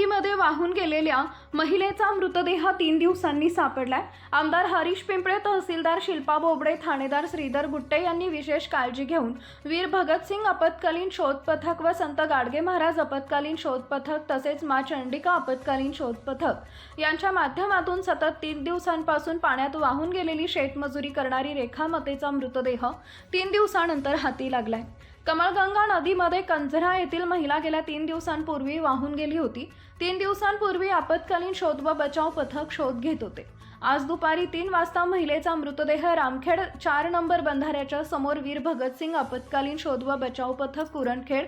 नदीमध्ये वाहून गेलेल्या महिलेचा मृतदेह तीन दिवसांनी सापडलाय. आमदार हरीश पिंपळे तहसीलदार शिल्पा बोबडे ठाणेदार श्रीधर गुट्टे यांनी विशेष काळजी घेऊन वीर भगतसिंग आपत्कालीन शोध पथक व संत गाडगे महाराज आपत्कालीन शोध पथक तसेच मा चंडिका आपत्कालीन शोध पथक यांच्या माध्यमातून सतत तीन दिवसांपासून पाण्यात वाहून गेलेली शेतमजुरी करणारी रेखा मतेचा मृतदेह तीन दिवसानंतर हाती लागलाय. कमळगंगा नदीमध्ये कंझरा येथील महिला गेल्या तीन दिवसांपूर्वी वाहून गेली होती. तीन दिवसांपूर्वी आपत्कालीन शोध व बचाव पथक शोध घेत होते. आज दुपारी तीन वाजता महिलेचा मृतदेह रामखेड चार नंबर बंधाऱ्याच्या समोर वीर भगतसिंग आपत्कालीन शोध व बचाव पथक कुरणखेड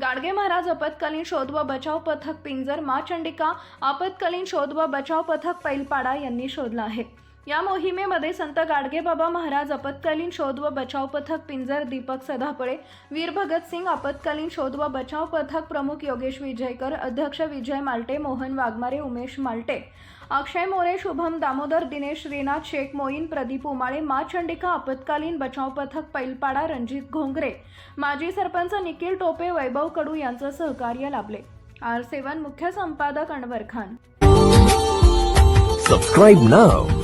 गाडगे महाराज आपत्कालीन शोध व बचाव पथक पिंजर मा चंडिका आपत्कालीन शोध व बचाव पथक पैलपाडा यांनी शोधला आहे. या मोहिमेमध्ये संत गाडगेबाबा महाराज आपत्कालीन शोध व बचाव पथक पिंजर दीपक सदापळे वीर भगतसिंग आपत्कालीन शोध व बचाव पथक प्रमुख योगेश विजयकर अध्यक्ष विजय माल्टे मोहन वाघमारे उमेश माल्टे अक्षय मोरे शुभम दामोदर दिनेश श्रीनाथ शेख मोईन प्रदीप उमाळे मा चंडिका आपत्कालीन बचाव पथक पैलपाडा रणजित घोंगरे माजी सरपंच निखिल टोपे वैभव कडू यांचं सहकार्य लाभले. आर सेवन मुख्य संपादक अनवर खान. Subscribe now